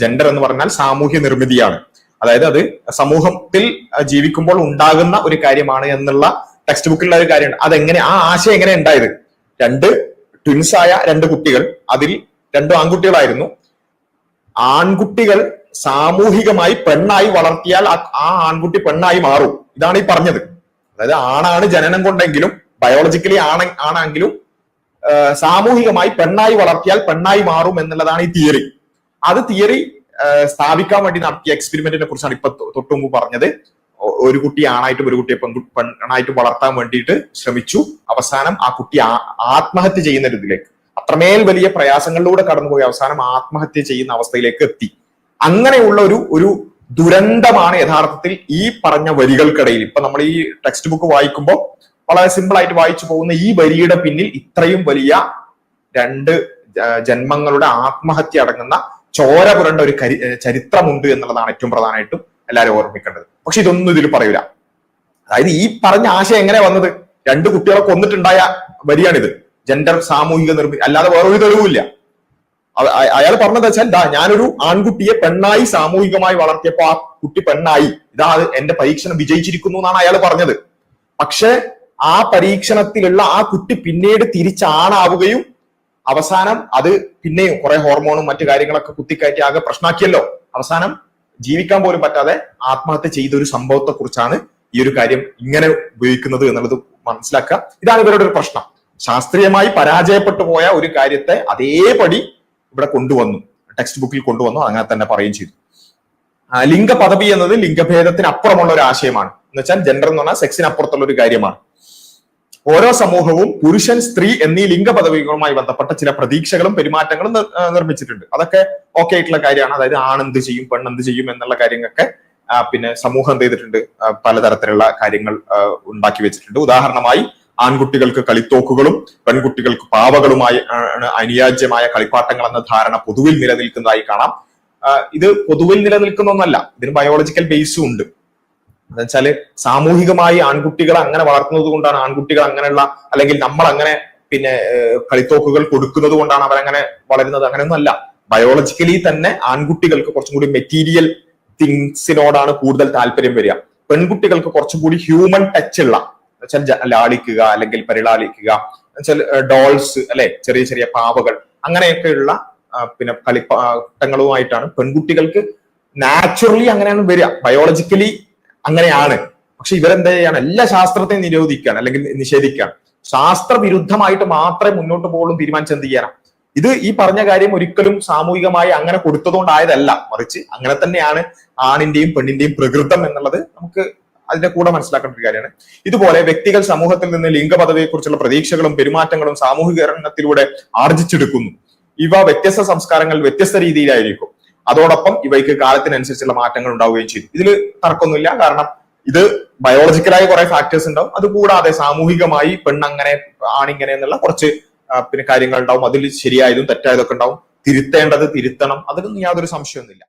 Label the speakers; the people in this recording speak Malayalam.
Speaker 1: ജെൻഡർ എന്ന് പറഞ്ഞാൽ സാമൂഹ്യ നിർമ്മിതിയാണ്. അതായത് അത് സമൂഹത്തിൽ ജീവിക്കുമ്പോൾ ഉണ്ടാകുന്ന ഒരു കാര്യമാണ് എന്നുള്ള ടെക്സ്റ്റ് ബുക്കിലുള്ള ഒരു കാര്യമാണ്. അതെങ്ങനെ ആ ആശയം എങ്ങനെ ഉണ്ടായത്? രണ്ട് ട്വിൻസ് ആയ രണ്ട് കുട്ടികൾ അതിൽ രണ്ടു ആൺകുട്ടികളായിരുന്നു. ആൺകുട്ടികൾ സാമൂഹികമായി പെണ്ണായി വളർത്തിയാൽ ആ ആൺകുട്ടി പെണ്ണായി മാറും. ഇതാണ് ഈ പറഞ്ഞത്. അതായത് ആണാണ് ജനനം കൊണ്ടെങ്കിലും ബയോളജിക്കലി ആണ് ആണെങ്കിലും സാമൂഹികമായി പെണ്ണായി വളർത്തിയാൽ പെണ്ണായി മാറും എന്നുള്ളതാണ് ഈ തിയറി അത് തിയറി സ്ഥാപിക്കാൻ വേണ്ടി നടത്തിയ എക്സ്പെരിമെന്റിനെ കുറിച്ചാണ് ഇപ്പൊ തൊട്ട് മുമ്പ് പറഞ്ഞത്. ഒരു കുട്ടി ആണായിട്ടും ഒരു കുട്ടിയെ പെൺകു വളർത്താൻ വേണ്ടിയിട്ട് ശ്രമിച്ചു. അവസാനം ആ കുട്ടി ആത്മഹത്യ ചെയ്യുന്ന രീതിയിലേക്ക് അത്രമേൽ വലിയ പ്രയാസങ്ങളിലൂടെ കടന്നുപോയി അവസാനം ആത്മഹത്യ ചെയ്യുന്ന അവസ്ഥയിലേക്ക് എത്തി. അങ്ങനെയുള്ള ഒരു ഒരു ദുരന്തമാണ് യഥാർത്ഥത്തിൽ ഈ പറഞ്ഞ വരികൾക്കിടയിൽ. ഇപ്പൊ നമ്മൾ ഈ ടെക്സ്റ്റ് ബുക്ക് വായിക്കുമ്പോൾ വളരെ സിമ്പിൾ ആയിട്ട് വായിച്ചു പോകുന്ന ഈ വരിയുടെ പിന്നിൽ ഇത്രയും വലിയ രണ്ട് ജന്മങ്ങളുടെ ആത്മഹത്യ അടങ്ങുന്ന ചോര പുരണ്ട ഒരു ചരിത്രമുണ്ട് എന്നുള്ളതാണ് ഏറ്റവും പ്രധാനമായിട്ടും എല്ലാവരും ഓർമ്മിക്കേണ്ടത്. പക്ഷെ ഇതൊന്നും ഇതിൽ പറയൂല. അതായത് ഈ പറഞ്ഞ ആശയം എങ്ങനെ വന്നത്? രണ്ട് കുട്ടികളെ കൊന്നിട്ടുണ്ടായ വരിയാണിത്. ജെൻഡർ സാമൂഹിക നിർമ്മി അല്ലാതെ വേറൊരു തെളിവില്ല അയാൾ പറഞ്ഞത് വെച്ചാൽ ദാ ഞാനൊരു ആൺകുട്ടിയെ പെണ്ണായി സാമൂഹികമായി വളർത്തിയപ്പോ ആ കുട്ടി പെണ്ണായി. ഇതാ എന്റെ പരീക്ഷണം വിജയിച്ചിരിക്കുന്നു എന്നാണ് അയാൾ പറഞ്ഞത്. പക്ഷെ ആ പരീക്ഷണത്തിലുള്ള ആ കുട്ടി പിന്നീട് തിരിച്ചാണാവുകയും അവസാനം അത് പിന്നെയും കുറെ ഹോർമോണും മറ്റു കാര്യങ്ങളൊക്കെ കുത്തിക്കയറ്റി ആകെ പ്രശ്നമാക്കിയല്ലോ അവസാനം ജീവിക്കാൻ പോലും പറ്റാതെ ആത്മഹത്യ ചെയ്ത ഒരു സംഭവത്തെ കുറിച്ചാണ് ഈ ഒരു കാര്യം ഇങ്ങനെ ഉപയോഗിക്കുന്നത് എന്നുള്ളത് മനസ്സിലാക്കുക. ഇതാണ് ഇവരുടെ ഒരു പ്രശ്നം. ശാസ്ത്രീയമായി പരാജയപ്പെട്ടു പോയ ഒരു കാര്യത്തെ അതേപടി ഇവിടെ കൊണ്ടുവന്നു. ടെക്സ്റ്റ് ബുക്കിൽ കൊണ്ടുവന്നു അങ്ങനെ തന്നെ പറയുകയും ചെയ്തു. ലിംഗ പദവി എന്നത് ലിംഗഭേദത്തിന് അപ്പുറമുള്ള ഒരു ആശയമാണ്. എന്ന് വെച്ചാൽ ജെൻഡർ എന്ന് പറഞ്ഞാൽ സെക്സിന് അപ്പുറത്തുള്ള ഒരു കാര്യമാണ്. ഓരോ സമൂഹവും പുരുഷൻ സ്ത്രീ എന്നീ ലിംഗ പദവികളുമായി ബന്ധപ്പെട്ട ചില പ്രതീക്ഷകളും പെരുമാറ്റങ്ങളും നിർമ്മിച്ചിട്ടുണ്ട്. അതൊക്കെ ഓക്കെ ആയിട്ടുള്ള കാര്യമാണ്. അതായത് ആണെന്ത് ചെയ്യും പെണ്ണെന്ത് ചെയ്യും എന്നുള്ള കാര്യങ്ങളൊക്കെ പിന്നെ സമൂഹം എന്ത് ചെയ്തിട്ടുണ്ട് പലതരത്തിലുള്ള കാര്യങ്ങൾ ഉണ്ടാക്കി വെച്ചിട്ടുണ്ട്. ഉദാഹരണമായി ആൺകുട്ടികൾക്ക് കളിത്തോക്കുകളും പെൺകുട്ടികൾക്ക് പാവകളുമായി അനുയാജ്യമായ കളിപ്പാട്ടങ്ങൾ എന്ന ധാരണ പൊതുവിൽ നിലനിൽക്കുന്നതായി കാണാം. ഇത് പൊതുവിൽ നിലനിൽക്കുന്ന ഒന്നല്ല ഇതിന് ബയോളജിക്കൽ ബേസും ഉണ്ട്. എന്നുവെച്ചാൽ സാമൂഹികമായി ആൺകുട്ടികളെ അങ്ങനെ വളർത്തുന്നത് കൊണ്ടാണ് ആൺകുട്ടികൾ അങ്ങനെയുള്ള അല്ലെങ്കിൽ നമ്മൾ അങ്ങനെ പിന്നെ കളിത്തോക്കുകൾ കൊടുക്കുന്നത് കൊണ്ടാണ് അവരങ്ങനെ വളരുന്നത്. അങ്ങനെയൊന്നുമല്ല. ബയോളജിക്കലി തന്നെ ആൺകുട്ടികൾക്ക് കുറച്ചും കൂടി മെറ്റീരിയൽ തിങ്സിനോടാണ് കൂടുതൽ താല്പര്യം വരിക. പെൺകുട്ടികൾക്ക് കുറച്ചും കൂടി ഹ്യൂമൻ ടച്ച് ഉള്ള ലാളിക്കുക അല്ലെങ്കിൽ പരിലാളിക്കുക വെച്ചാൽ ഡോൾസ് അല്ലെ ചെറിയ ചെറിയ പാവകൾ അങ്ങനെയൊക്കെയുള്ള പിന്നെ കളിപ്പാട്ടങ്ങളുമായിട്ടാണ് പെൺകുട്ടികൾക്ക് നാച്ചുറലി അങ്ങനെയാണ് വരിക. ബയോളജിക്കലി അങ്ങനെയാണ്. പക്ഷെ ഇവരെന്താ ചെയ്യാണ്? എല്ലാ ശാസ്ത്രത്തെയും നിരോധിക്കാൻ അല്ലെങ്കിൽ നിഷേധിക്കാൻ ശാസ്ത്ര വിരുദ്ധമായിട്ട് മാത്രമേ മുന്നോട്ട് പോകുള്ളൂ തീരുമാനിച്ച് എന്ത് ചെയ്യാനാ ഇത് ഈ പറഞ്ഞ കാര്യം ഒരിക്കലും സാമൂഹികമായി അങ്ങനെ കൊടുത്തതുകൊണ്ടായതല്ല. മറിച്ച് അങ്ങനെ തന്നെയാണ് ആണിന്റെയും പെണ്ണിന്റെയും പ്രകൃതം എന്നുള്ളത് നമുക്ക് അതിന്റെ കൂടെ മനസ്സിലാക്കേണ്ട ഒരു കാര്യമാണ്. ഇതുപോലെ വ്യക്തികൾ സമൂഹത്തിൽ നിന്ന് ലിംഗപദവിയെക്കുറിച്ചുള്ള പ്രതീക്ഷകളും പെരുമാറ്റങ്ങളും സാമൂഹികരണത്തിലൂടെ ആർജിച്ചെടുക്കുന്നു. ഇവ വ്യത്യസ്ത സംസ്കാരങ്ങൾ വ്യത്യസ്ത രീതിയിലായിരിക്കും. അതോടൊപ്പം ഇവയ്ക്ക് കാലത്തിനനുസരിച്ചുള്ള മാറ്റങ്ങൾ ഉണ്ടാവുകയും ചെയ്തു. ഇതിൽ തർക്കമൊന്നുമില്ല. കാരണം ഇത് ബയോളജിക്കലായ കുറെ ഫാക്ടേഴ്സ് ഉണ്ടാവും. അതുകൂടാതെ സാമൂഹികമായി പെണ്ണങ്ങനെ ആണിങ്ങനെ എന്നുള്ള കുറച്ച് പിന്നെ കാര്യങ്ങൾ ഉണ്ടാവും. അതിൽ ശരിയായതും തെറ്റായതൊക്കെ ഉണ്ടാവും. തിരുത്തേണ്ടത് തിരുത്തണം. അതിലൊന്നും യാതൊരു സംശയമൊന്നുമില്ല.